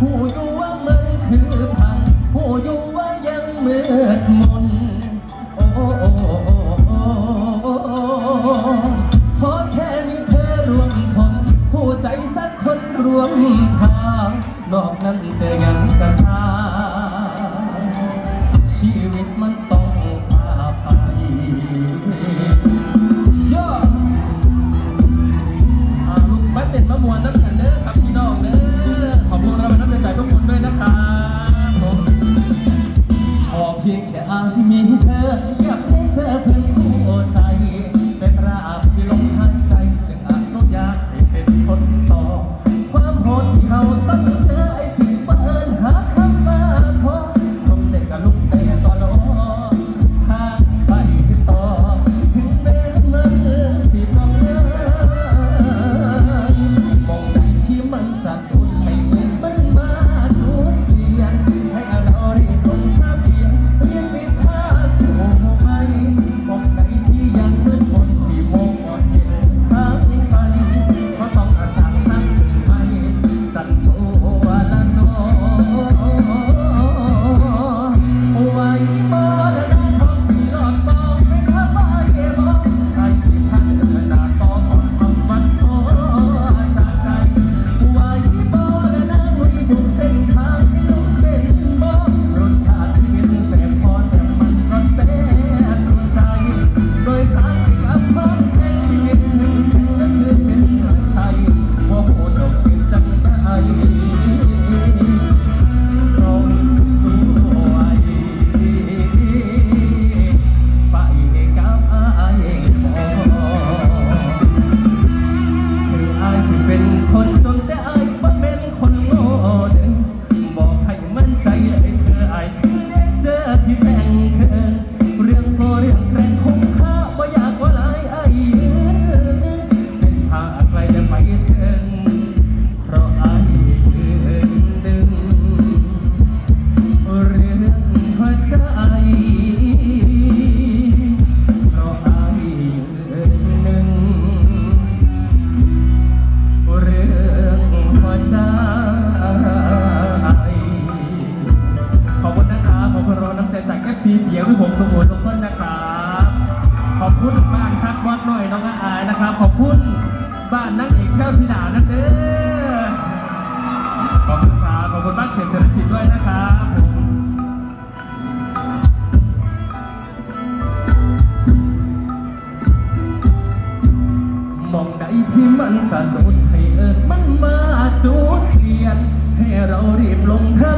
หูอยู่ว่ามันคือ ที่ผมสมุนทุกคนนะครับ ขอบคุณบ้านครับวัดหน่อยน้องอายนะครับ ขอบคุณบ้านนักเอกแก้วธิดานั่นเด้อขอบคุณครับขอบคุณบ้านเขตเศรษฐกิจด้วยนะครับมองใดที่มันสะดุดให้เอิญมันมาจูดเปลี่ยน ให้เรารีบลงทะ